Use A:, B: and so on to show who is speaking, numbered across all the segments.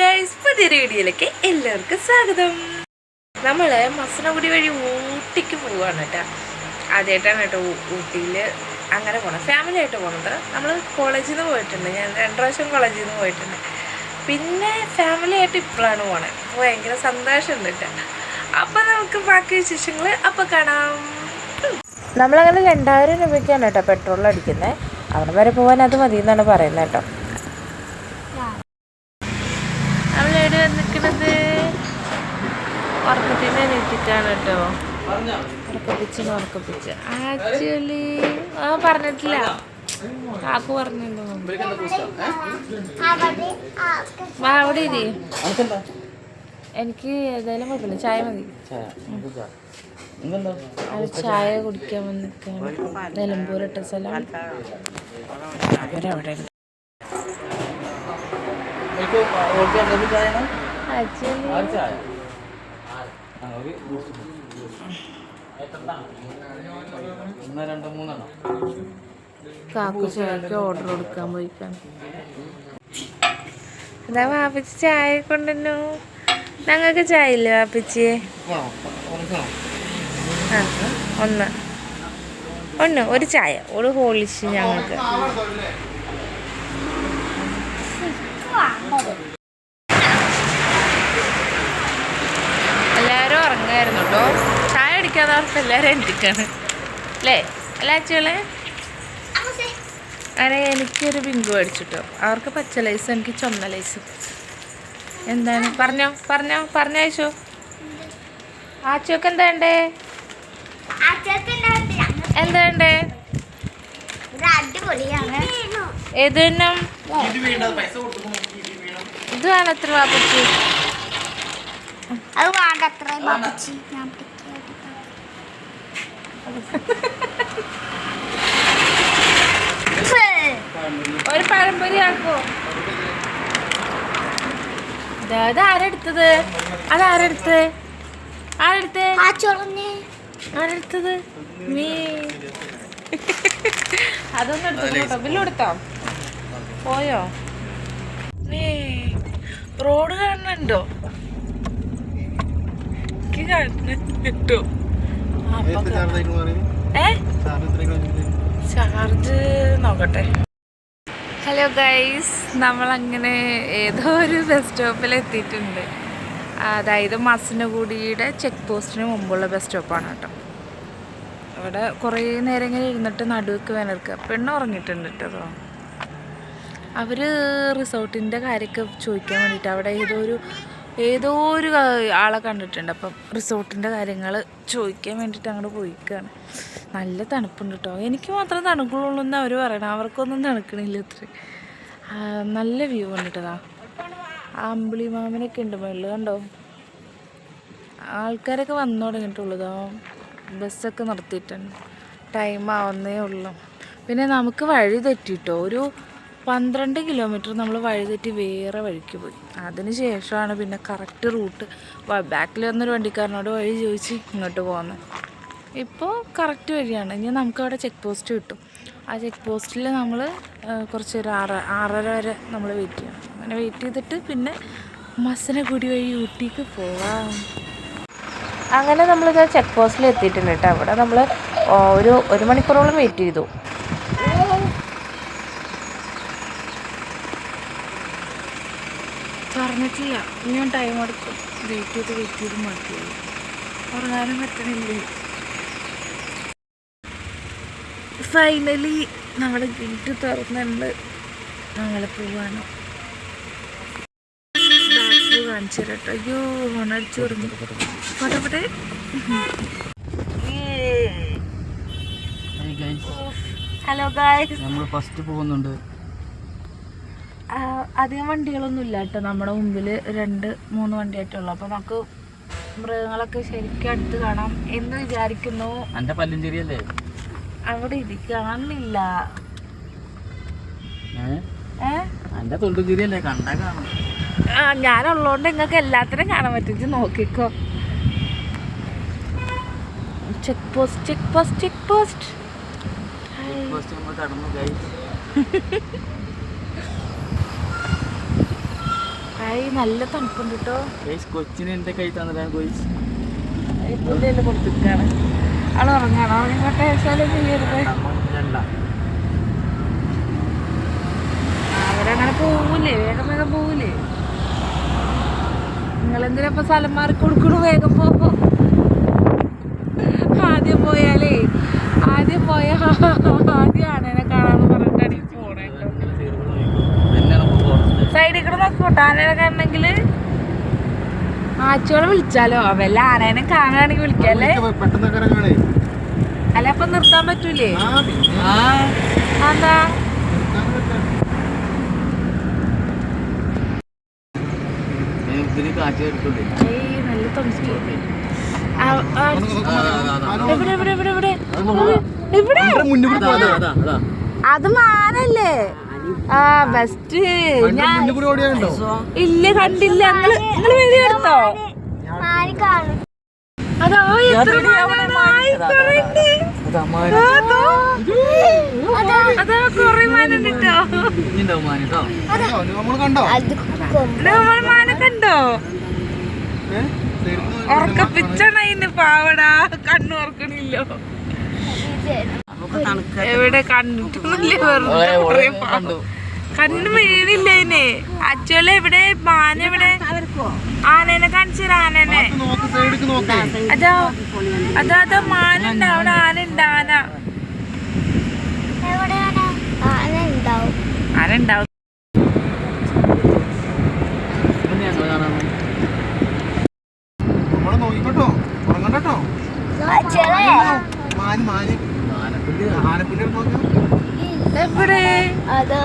A: Guys പുതിയൊരു വീഡിയോയിലേക്ക് എല്ലാവർക്കും സ്വാഗതം. നമ്മൾ മസനഗുടി വഴി ഊട്ടിക്ക് പോവാണ് കേട്ടോ. ആദ്യമായിട്ടാണ് കേട്ടോ ഊട്ടിയിൽ അങ്ങനെ പോകണം ഫാമിലി ആയിട്ട് പോകുന്നത് നമ്മൾ കോളേജിൽ നിന്ന് പോയിട്ടുണ്ട്. ഞാൻ രണ്ട് പ്രാവശ്യം കോളേജിൽ നിന്ന് പോയിട്ടുണ്ട്. പിന്നെ ഫാമിലി ആയിട്ട് ഇപ്പോഴാണ് പോണത് അപ്പോൾ ഭയങ്കര സന്തോഷമുണ്ട് കേട്ടോ. അപ്പം നമുക്ക് ബാക്കി വിശേഷങ്ങൾ അപ്പോൾ കാണാം. നമ്മളങ്ങനെ രണ്ടായിരം രൂപയ്ക്കാണ് കേട്ടോ പെട്രോൾ അടിക്കുന്നത് അവിടെ വരെ പോകാൻ അത് മതി എന്നാണ് പറയുന്നത് കേട്ടോ. ഉറക്കത്തിന്റെ നെറ്റിട്ടാണ് കേട്ടോ ഉറക്കപ്പിച്ച് ഉറക്കപ്പിച്ച് ആക്ച്വലി ആ പറഞ്ഞിട്ടില്ല കാക്കു പറഞ്ഞിട്ടുണ്ടോ വാ അവിടെ ഇരി എനിക്ക് ഏതായാലും കുഴപ്പമില്ല ചായ മതി അത് ചായ കുടിക്കാൻ വന്നിരിക്കാണ് നിലമ്പൂർ ഇട്ട സ്ഥലം അവരവിടെ ആക്ച്വലി
B: ഒന്ന് രണ്ട് മൂന്നെണ്ണം.
A: കാക്കു ചായക്ക് ഓർഡർ കൊടുക്കാൻ പോയിക്കാണ് വാപ്പിച്ച് ചായ കൊണ്ടുവന്നു. ഞങ്ങൾക്ക് ചായ ഇല്ലേ വാപ്പിച്ച്? ആ ഒന്ന്. ഒന്ന് ഒരു ചായ. ഒരു ഹോളിഷ് ഞങ്ങൾക്ക് എല്ലാവരും ഉറങ്ങായിരുന്നു കേട്ടോ ചായ അടിക്കാതെ അവർക്ക് എല്ലാവരും എത്തിക്കാണ് അല്ലേ? അല്ല അച്ചുകളെ അരെ എനിക്കൊരു ബിങ്കു മേടിച്ചിട്ടോ. അവർക്ക് പച്ച ലൈസ് എനിക്ക് ചുമന്ന ലൈസ് എന്താണ്? പറഞ്ഞോ പറഞ്ഞോ പറഞ്ഞോ ആച്ചോക്ക് ആച്ചുക്ക് എന്താ വേണ്ടേ? എന്താ വേണ്ടേ
C: അടിപൊളിയാണ്
A: ഏത് തന്നെ ഇത് വേണം. എത്ര വാപ്പച്ചു
C: അത് വേണ്ട അത്ര ബാബുച്ചി ഞാൻ
A: ഒരു പഴംപൊരി ആക്കോ? അത് ആരെടുത്തത്? അത് ആരെടുത്ത്? ആരെടുത്ത്? ആരെടുത്തത്? മീ അതൊന്നും എടുത്തോ കേട്ടോ ബില്ല് കൊടുത്തോ? പോയോ? മീ റോഡ് കാണുന്നുണ്ടോ? ഏ? ചാർജ് നോക്കട്ടെ. ഹലോ ഗൈസ് നമ്മളങ്ങനെ ഏതോ ഒരു ബസ് സ്റ്റോപ്പിൽ എത്തിയിട്ടുണ്ട്. അതായത് മസനഗുഡിയുടെ ചെക്ക് പോസ്റ്റിന് മുമ്പുള്ള ബസ് സ്റ്റോപ്പാണ് കേട്ടോ. അവിടെ കുറേ നേരം ഇങ്ങനെ ഇരുന്നിട്ട് നടുവൊക്കെ വേനൽക്കുക പെണ്ണ് ഉറങ്ങിയിട്ടുണ്ട് കേട്ടോ അവർ റിസോർട്ടിന്റെ കാര്യമൊക്കെ ചോദിക്കാൻ വേണ്ടിയിട്ട് അവിടെ ഏതോ ഒരു ഏതോ ഒരു ആളെ കണ്ടിട്ടുണ്ട്. അപ്പം റിസോർട്ടിന്റെ കാര്യങ്ങൾ ചോദിക്കാൻ വേണ്ടിയിട്ട് അങ്ങോട്ട് പോയിക്കാണ്. നല്ല തണുപ്പുണ്ട് കേട്ടോ എനിക്ക് മാത്രം തണുക്കുള്ളൂ എന്ന് അവർ പറയണം. അവർക്കൊന്നും തണുക്കണില്ല ഇത്ര. നല്ല വ്യൂ ആ അമ്പിളി മാമനൊക്കെ ഉണ്ട് മുകളിൽ കണ്ടോ? ആൾക്കാരൊക്കെ വന്നു തുടങ്ങിയിട്ടുള്ളതോ ബസ്സൊക്കെ നിർത്തിയിട്ടുണ്ട്. ടൈം ആവുന്നേ ഉള്ളൂ. പിന്നെ നമുക്ക് വഴി തെറ്റിട്ടോ? ഒരു പന്ത്രണ്ട് കിലോമീറ്റർ നമ്മൾ വഴിതെറ്റി വേറെ വഴിക്ക് പോയി. അതിന് ശേഷമാണ് പിന്നെ കറക്റ്റ് റൂട്ട് ബാക്കിൽ വന്നൊരു വണ്ടിക്കാരനോട് വഴി ചോദിച്ച് ഇങ്ങോട്ട് പോകുന്നത് ഇപ്പോൾ കറക്റ്റ് വഴിയാണ്. ഇനി നമുക്ക് അവിടെ ചെക്ക് പോസ്റ്റ് കിട്ടും. ആ ചെക്ക് പോസ്റ്റിൽ നമ്മൾ കുറച്ച് ഒരു ആറ് ആറര വരെ നമ്മൾ വെയിറ്റ് ചെയ്യണം. അങ്ങനെ വെയിറ്റ് ചെയ്തിട്ട് പിന്നെ മസനഗുടി വഴി ഊട്ടിക്ക് പോവാം. അങ്ങനെ നമ്മളിത് ചെക്ക് പോസ്റ്റിൽ എത്തിയിട്ടുണ്ട് കേട്ടോ. അവിടെ നമ്മൾ ഒരു ഒരു മണിക്കൂറോളം വെയിറ്റ് ചെയ്തു. പറഞ്ഞിട്ടില്ല ഇനിയും ടൈം എടുക്കും. വെയിറ്റ് ചെയ്ത് വെയിറ്റ് ചെയ്ത് മതിയായി ഉറങ്ങാനും പറ്റണില്ലേ? ഫൈനലി നമ്മുടെ ഗേറ്റ് തുറന്നുണ്ട് ഞങ്ങൾ പോവാണ്. ബാക്ക് കാണിച്ചു തരാട്ടോ അയ്യോ ഹോണടിച്ചു തുടങ്ങി. പോട്ടെ പോട്ടെ. ഹലോ ഗായ്സ്
B: നമ്മൾ ഫസ്റ്റ് പോകുന്നുണ്ട്.
A: അധികം വണ്ടികളൊന്നും ഇല്ല കേട്ടോ. നമ്മുടെ മുമ്പിൽ രണ്ട് മൂന്ന് വണ്ടിയായിട്ടുള്ളൂ അപ്പോൾ നമുക്ക് മൃഗങ്ങളൊക്കെ ശരിക്കും അടുത്ത് കാണാം എന്ന് വിചാരിക്കുന്നു.
B: പല്ലിഞ്ചേരിയല്ലേ
A: അവിടെ
B: ഏ? എന്റെ തൊണ്ടുചേരിയല്ലേ കണ്ടാ കാണാം.
A: ആ ഞാനുള്ളതുകൊണ്ട് നിങ്ങൾക്ക് എല്ലാത്തിനും കാണാൻ പറ്റും. നോക്കിക്കോ. Check post check post check post
B: കടന്നു ഗൈസ്
A: ഹായ് നല്ല തണുപ്പുണ്ട് കേട്ടോ
B: കൊച്ചിന് എന്റെ കൈ തന്നെ ഗോയ്സ്
A: പുള്ളിയെല്ലാം കൊടുത്തിട്ടാണ് അവൾ ഉറങ്ങാണ്? ശല്യം ചെയ്യരുത്. അവരങ്ങനെ പോവൂലേ വേഗം വേഗം പോവൂലേ. നിങ്ങളെന്തിനാ ഇപ്പൊ സ്ഥലം മാറി കൊടുക്കണു വേഗം പോവോ ആദ്യം പോയാലേ ആദ്യം പോയ ആദ്യം ആനേനെ സൈഡിൽ കൂടെ നോക്കോട്ടെ ആനേനെ കാണണമെങ്കിൽ ആച്ചോളെ വിളിച്ചാലോ? വല്ല ആനേനെ കാണുകയാണെങ്കിൽ വിളിക്കല്ലേ? അല്ലെ അപ്പൊ നിർത്താൻ പറ്റൂലേ? എന്താ നല്ല തണുപ്പ്. ആ, ആ, എവിടെ എവിടെ
B: അത്
A: മാനല്ലേ? ആ ബെസ്റ്റ് ഞാൻ ഇല്ല കണ്ടില്ല. നിങ്ങൾ നിങ്ങൾ വീഡിയോ എടുത്തോ? അതോ എത്ര
D: കണ്ടോ?
A: ഉറക്കപ്പിച്ചാണ് പാവടാ. കണ്ണു ഓർക്കണില്ലോ എവിടെ കണ്ടിട്ടൊന്നുമില്ല വെറുതെ? കണ്ണ് വീണില്ല അതിന് അച്ഛലെ എവിടെ? മാന എവിടെ? ആനേനെ കാണിച്ചു ആനേനെ. അതാ അതാ അതോ മാനുണ്ട് അവിടെ ആന. ഉണ്ട് ആന
C: എവിടെയാണ് ആന ഉണ്ടാവും
D: നോക്കിക്കോട്ടോ ഉറങ്ങണ്ടോ മാന് മാന്.
A: എവിടെ?
C: അതാ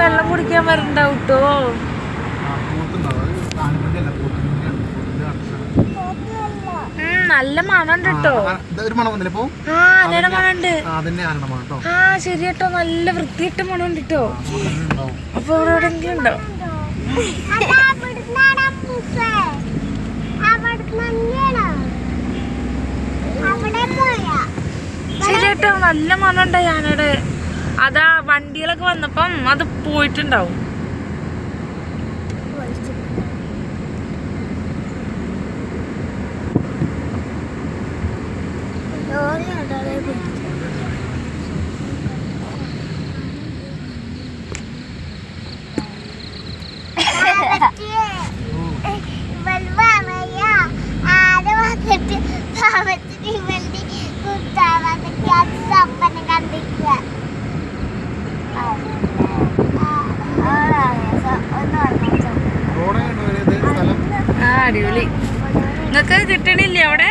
A: വെള്ളം കുടിക്കാൻ വരണ്ടാവും കേട്ടോ നല്ല മണുണ്ട് കേട്ടോ ആനയുടെ മണുണ്ട്.
D: ആ
A: ശരി കേട്ടോ നല്ല വൃത്തിയിട്ട മണുണ്ട് കേട്ടോ അപ്പൊ ഇവിടെ എവിടെയെങ്കിലും ഉണ്ടോ?
C: അവിടെ പോയാ
A: ശരി കേട്ടോ നല്ല മണുണ്ടായി ആനയുടെ അതാ വണ്ടികളൊക്കെ വന്നപ്പം അത് പോയിട്ടുണ്ടാവും
C: വന്നിട്ട് പാവത്തിന് ഇവന്റെ കുത്താവാന്നൊക്കെ അത് സപ്പനം കണ്ടിരിക്കുക
D: റോഡ് കണ്ടോ ഇത് സ്ഥലം
A: ആ അടിപൊളി. നിങ്ങക്ക് കിട്ടണില്ല അവിടെ?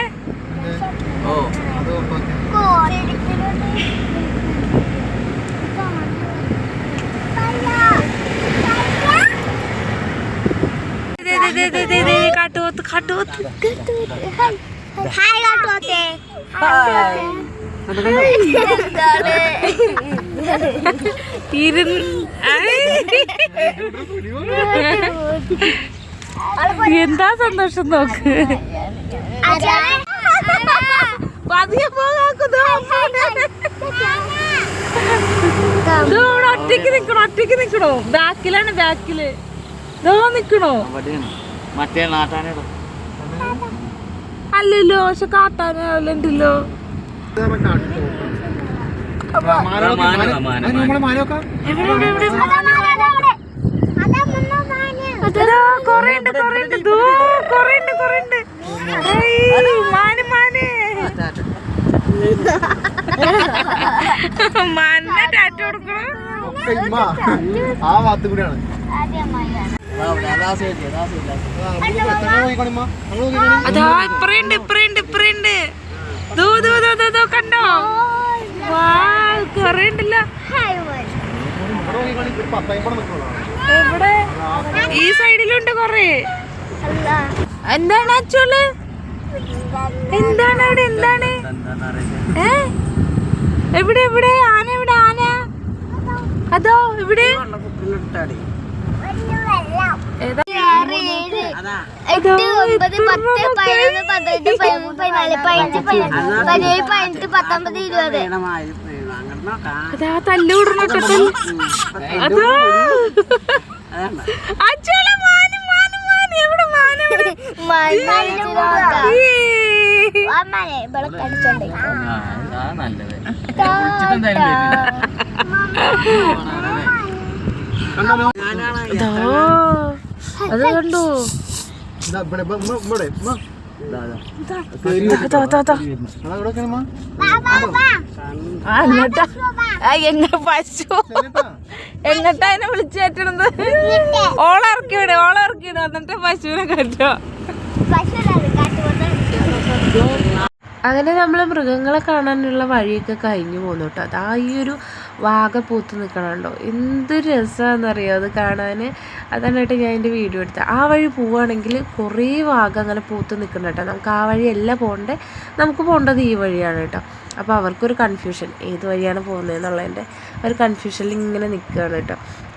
A: കാട്ടുപോത്ത് കാട്ടുപോത്തെ. ഇരുന്ന് എന്താ സന്തോഷം നോക്ക്? പതിയെ പോകാക്കുന്നു ഒറ്റയ്ക്ക് നിക്കണോ ഒറ്റയ്ക്ക് നിക്കണോ? ബാക്കിലാണ് ബാക്കിൽ. ദോ നിക്കണോ?
B: മറ്റേ
A: അല്ലല്ലോ പക്ഷെ കാട്ടാനോ ഉണ്ടല്ലോ
B: മാന, മാന,
D: നമ്മളെ മാനോക്കാം
A: എവിടെ എവിടെ എവിടെ അതാ കൊറേ ഉണ്ട് കൊറേ ഉണ്ട് ദൂ കൊറേ ഉണ്ട് കൊറേ ഉണ്ട് ഏയ്, മാന് മാന് മാനിനെ ടാറ്റ കൊടുക്കണം
D: ഒക്കെ ഇമ്മ ആ ഭാഗത്ത് കൂടിയാണ്
B: അതാ
A: ഇപ്പറയുണ്ട് ഇപ്പറയുണ്ട് ഇപ്പറയുണ്ട് ദൂ ദൂ ദൂ ദൂ ദൂ കണ്ടോ? വാ കൊറേ എവിടെ? ഈ സൈഡിലുണ്ട് കൊറേ. എന്താണ് അച്ചോൾ? എന്താണ് അവിടെ? എന്താണ്? ഏ? എവിടെ എവിടെ? ആന എവിടെ? ആന? അതോ
C: പതിനാറ് പതിനേഴ് പതിനെട്ട് പത്തൊമ്പത് ഇരുപത്.
A: അതാ തല്ലൂടണോ അതാ അച്ഛള മാന് മാന് മാന്. എവിടെ
E: മാന് അത്. കണ്ടോ.
D: ഇവിടെ ഇവിടെ. ഇവിടെ ഇവിടെ ഇമ്മ.
A: ഇതാ, ഇതാ.
E: ദാ, ദാ, ദാ, ദാ.
D: അതാ ഇവിടെ നിൽക്കണ ഇമ്മ.
E: ആ, എങ്ങട്ടാ ആ, എങ്ങ പശു. എങ്ങട്ടാ അതിനെ വിളിച്ചേറ്റണത് ഓളിറക്കി വിട് ഓളിറക്കി വിട് എന്നിട്ട് പശുവിനെ കെട്ടോ അങ്ങനെ നമ്മൾ മൃഗങ്ങളെ കാണാനുള്ള വഴിയൊക്കെ കഴിഞ്ഞു പോന്നു കേട്ടോ അതാ ഈ ഒരു വാഗ പൂത്ത് നിൽക്കണുണ്ടോ എന്ത് രസമാണെന്നറിയോ അത് കാണാൻ അതാണ് കേട്ടോ ഞാൻ എന്റെ വീഡിയോ എടുത്തത്. ആ വഴി പോവുകയാണെങ്കിൽ കുറേ വാഗ അങ്ങനെ പൂത്ത് നിൽക്കണം കേട്ടോ. നമുക്ക് ആ വഴിയല്ല പോകേണ്ടത് നമുക്ക് പോകേണ്ടത് ഈ വഴിയാണ് കേട്ടോ. അപ്പോൾ അവർക്കൊരു കൺഫ്യൂഷൻ ഏത് വഴിയാണ് പോകുന്നതെന്നുള്ളതിന്റെ ഒരു കൺഫ്യൂഷനിൽ ഇങ്ങനെ നിൽക്കുകയാണ് കേട്ടോ.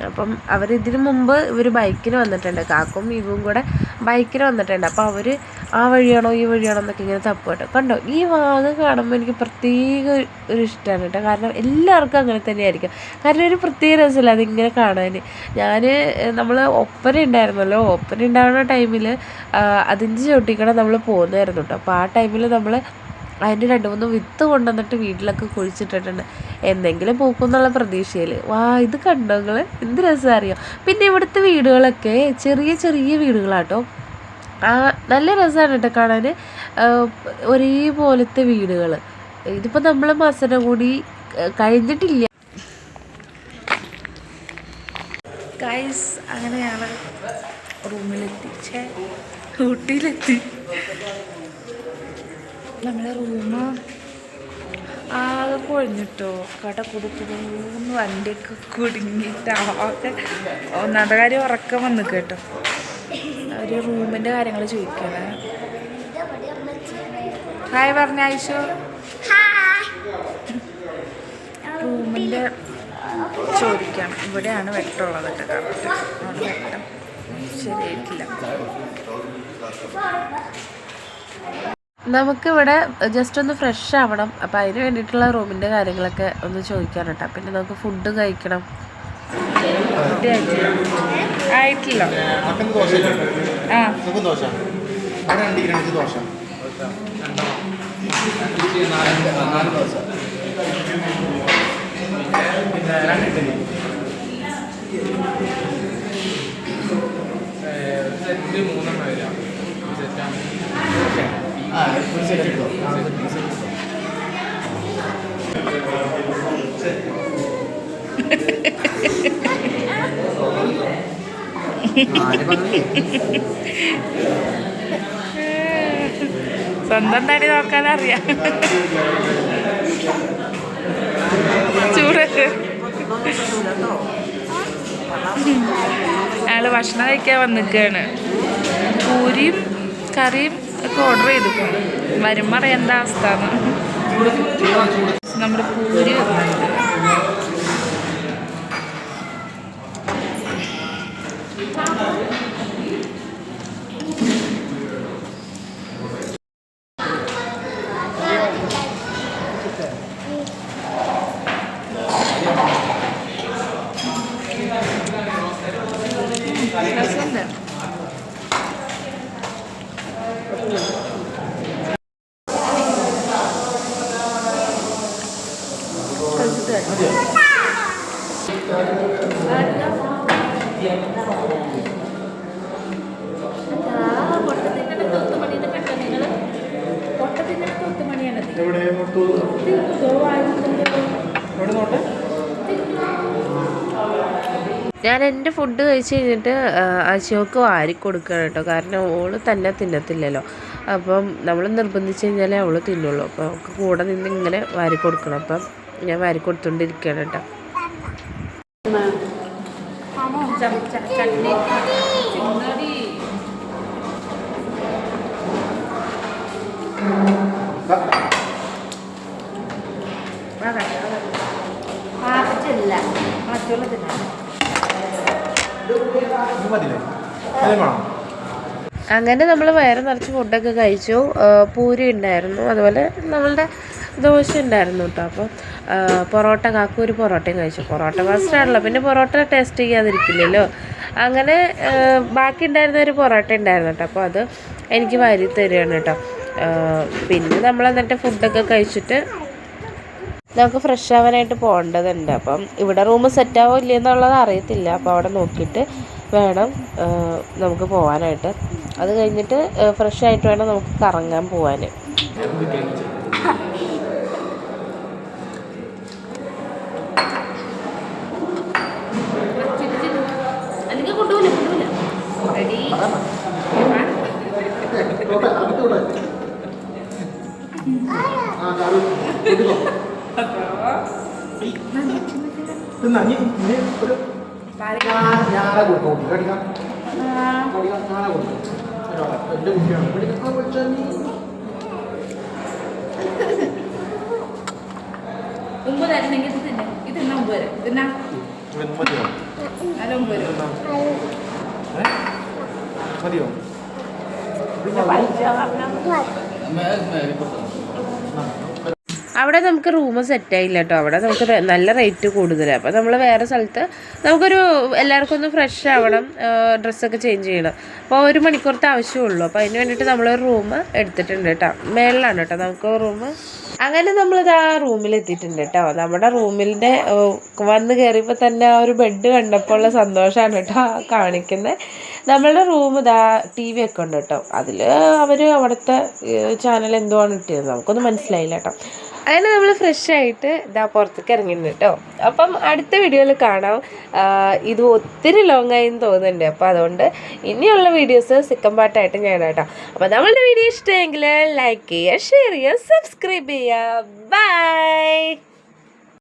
E: അപ്പം അവർ ഇതിനു മുമ്പ് ഇവർ ബൈക്കിന് വന്നിട്ടുണ്ട്. കാക്കും ഇവും കൂടെ ബൈക്കിന് വന്നിട്ടുണ്ട്. അപ്പോൾ അവർ ആ വഴിയാണോ ഈ വഴിയാണോ എന്നൊക്കെ ഇങ്ങനെ തപ്പ് കേട്ടോ. കണ്ടോ? ഈ വാഗ കാണുമ്പോൾ എനിക്ക് പ്രത്യേക ഒരു ഇഷ്ടമാണ് കേട്ടോ. കാരണം എല്ലാവർക്കും അങ്ങനെ തന്നെയായിരിക്കും. കാരണം ഒരു പ്രത്യേക രസമില്ല അതിങ്ങനെ കാണാൻ ഞാൻ നമ്മൾ ഒപ്പന ഉണ്ടായിരുന്നല്ലോ. ഒപ്പന ഉണ്ടാവുന്ന ടൈമിൽ അതിന്റെ ചവിട്ടിക്കടെ നമ്മൾ പോകുന്നതായിരുന്നു കേട്ടോ. അപ്പോൾ ആ ടൈമിൽ നമ്മൾ അതിന്റെ രണ്ട് മൂന്ന് വിത്ത് കൊണ്ടുവന്നിട്ട് വീട്ടിലൊക്കെ കുഴിച്ചിട്ടിട്ടുണ്ട്. എന്തെങ്കിലും പൂക്കും എന്നുള്ള പ്രതീക്ഷയിൽ വാ ഇത് കണ്ടോ നിങ്ങൾ എന്ത് രസം അറിയോ? പിന്നെ ഇവിടുത്തെ വീടുകളൊക്കെ ചെറിയ ചെറിയ വീടുകളാട്ടോ. ആ നല്ല രസമാണ് കേട്ടോ കാണാൻ ഒരേപോലത്തെ വീടുകൾ ഇതിപ്പോൾ നമ്മൾ മസന കൂടി കഴിഞ്ഞിട്ടില്ല. ഗൈസ് അങ്ങനെ ഞങ്ങൾ റൂമിലെത്തി ഊട്ടിയിലെത്തി. നമ്മളെ റൂം ആകെ കൊഴിഞ്ഞിട്ടോ. കട കുടുക്കുടുന്ന് വണ്ടിയൊക്കെ കുടുങ്ങിയിട്ട് ആകെ ഒന്നാമത്തെ കാര്യം ഉറക്കം വന്നു കേട്ടോ. ഒരു റൂമിന്റെ കാര്യങ്ങൾ ചോദിക്കണേ ഹായ് പറഞ്ഞ ആയിഷു. റൂമിന്റെ ചോദിക്കണം ഇവിടെയാണ് വെട്ടമുള്ളത് കേട്ടോ വെട്ടം. ശരിയായിട്ടില്ല. നമുക്കിവിടെ ജസ്റ്റ് ഒന്ന് ഫ്രഷ് ആവണം. അപ്പം അതിന് വേണ്ടിയിട്ടുള്ള റൂമിന്റെ കാര്യങ്ങളൊക്കെ ഒന്ന് ചോദിക്കാൻ കേട്ടോ. പിന്നെ നമുക്ക് ഫുഡ് കഴിക്കണം. ആയിട്ടില്ല. സ്വന്തം തടി നോക്കാൻ അറിയാം. ചൂട്. അയാൾ ഭക്ഷണം കഴിക്കാൻ വന്നിക്കാണ് പൂരിയും കറിയും ഒക്കെ ഓർഡർ ചെയ്തു വരുമ്പോൾ അറിയാം എന്താ അവസ്ഥ നമ്മുടെ പൂരി വന്നിട്ടുണ്ട്. ഫുഡ് കഴിച്ച് കഴിഞ്ഞിട്ട് അശോക്ക് വാരി കൊടുക്കണം കേട്ടോ. കാരണം ഓൾ തന്നെ തിന്നത്തില്ലല്ലോ. അപ്പം നമ്മൾ നിർബന്ധിച്ച് കഴിഞ്ഞാലേ അവൾ തിന്നുള്ളൂ. അപ്പോൾ അവൾക്ക് കൂടെ നിന്ന് ഇങ്ങനെ വാരി കൊടുക്കണം. അപ്പം ഞാൻ വാരി കൊടുത്തോണ്ടിരിക്കുകയാണ് കേട്ടോ.
D: ഇത്
E: അങ്ങനെ നമ്മൾ വയറ് നിറച്ച് ഫുഡൊക്കെ കഴിച്ചു. പൂരി ഉണ്ടായിരുന്നു. അതുപോലെ നമ്മളുടെ ദോശ ഉണ്ടായിരുന്നു കേട്ടോ അപ്പം പൊറോട്ട കാക്കും ഒരു പൊറോട്ടയും കഴിച്ചു. പൊറോട്ട ഫസ്റ്റ് ആണല്ലോ. പിന്നെ പൊറോട്ട ടേസ്റ്റ് ചെയ്യാതിരിക്കില്ലല്ലോ. അങ്ങനെ ബാക്കി ഉണ്ടായിരുന്ന ഒരു പൊറോട്ട ഉണ്ടായിരുന്നു കേട്ടോ അപ്പോൾ അത് എനിക്ക് വാരി തരികയാണ് കേട്ടോ പിന്നെ നമ്മൾ എന്നിട്ട് ഫുഡൊക്കെ കഴിച്ചിട്ട് നമുക്ക് ഫ്രഷ് ആവാനായിട്ട് പോകേണ്ടതുണ്ട് അപ്പം ഇവിടെ റൂം സെറ്റ് ആവോ ഇല്ലേ എന്നുള്ളത് അറിയത്തില്ല അപ്പോൾ അവിടെ നോക്കിയിട്ട് വേണം നമുക്ക് പോകാനായിട്ട് അത് കഴിഞ്ഞിട്ട് ഫ്രഷ് ആയിട്ട് വേണം നമുക്ക് കറങ്ങാൻ
D: വിടാം. ആ കാറ് കൂട്ടിക്കോ. തിന്നാ, ഇനി- ഇനി ഒരു ഞാ- ഞാറ കൊടുക്കാം കുട്ടി. കടിക്കാം. കടിക്കാം, ഞാറ കൊടുക്കാം. ഒരാളെ. എന്റെ കുട്ടിയാണ്. കടിക്കാൻ വിളിച്ചാൽ നീ
E: മുമ്പ് തരുന്നെങ്കിൽ ഇത് തിന്നെ ഇത് തിന്നാ മുമ്പ് തരാം തിന്നാ
D: ഇവൻ മതിയോ
E: അവിടെ നമുക്ക് റൂം സെറ്റ് ആയില്ല കേട്ടോ അവിടെ നമുക്ക് നല്ല റേറ്റ് കൂടുതലാണ് അപ്പോൾ നമ്മൾ വേറെ സ്ഥലത്ത് നമുക്കൊരു എല്ലാവർക്കും ഒന്ന് ഫ്രഷ് ആവണം ഡ്രസ്സൊക്കെ ചേഞ്ച് ചെയ്യണം. അപ്പോൾ ഒരു മണിക്കൂറത്തെ ആവശ്യമുള്ളൂ. അപ്പോൾ അതിന് വേണ്ടിയിട്ട് നമ്മളൊരു റൂം എടുത്തിട്ടുണ്ട് കേട്ടോ മേളിലാണ് കേട്ടോ നമുക്ക് റൂം അങ്ങനെ നമ്മളിത് ആ റൂമിൽ എത്തിയിട്ടുണ്ട് കേട്ടോ നമ്മുടെ റൂമിന്റെ വന്ന് കയറിയപ്പോൾ തന്നെ ആ ഒരു ബെഡ് കണ്ടപ്പോൾ ഉള്ള സന്തോഷമാണ് കേട്ടോ കാണിക്കുന്നത് നമ്മളുടെ റൂം ഇതാ ടി വി ഒക്കെ ഉണ്ട് കേട്ടോ അതിൽ അവർ അവിടുത്തെ ചാനൽ എന്തോ ആണ് ഇട്ടിരുന്നത് നമുക്കൊന്നും മനസ്സിലായില്ല കേട്ടോ അങ്ങനെ നമ്മൾ ഫ്രഷ് ആയിട്ട് ഇതാ പുറത്തേക്ക് ഇറങ്ങിയിട്ടുണ്ട് കേട്ടോ. അപ്പം അടുത്ത വീഡിയോയിൽ കാണാം. ഇത് ഒത്തിരി ലോങ് എന്ന് തോന്നുന്നുണ്ട്. അപ്പോൾ അതുകൊണ്ട് ഇനിയുള്ള വീഡിയോസ് സിക്കൻ പാട്ടായിട്ട് ഞാൻ കേട്ടോ. അപ്പോൾ നമ്മളുടെ വീഡിയോ ഇഷ്ടമെങ്കിൽ ലൈക്ക് ചെയ്യുക ഷെയർ ചെയ്യുക സബ്സ്ക്രൈബ് ചെയ്യുക. ബൈ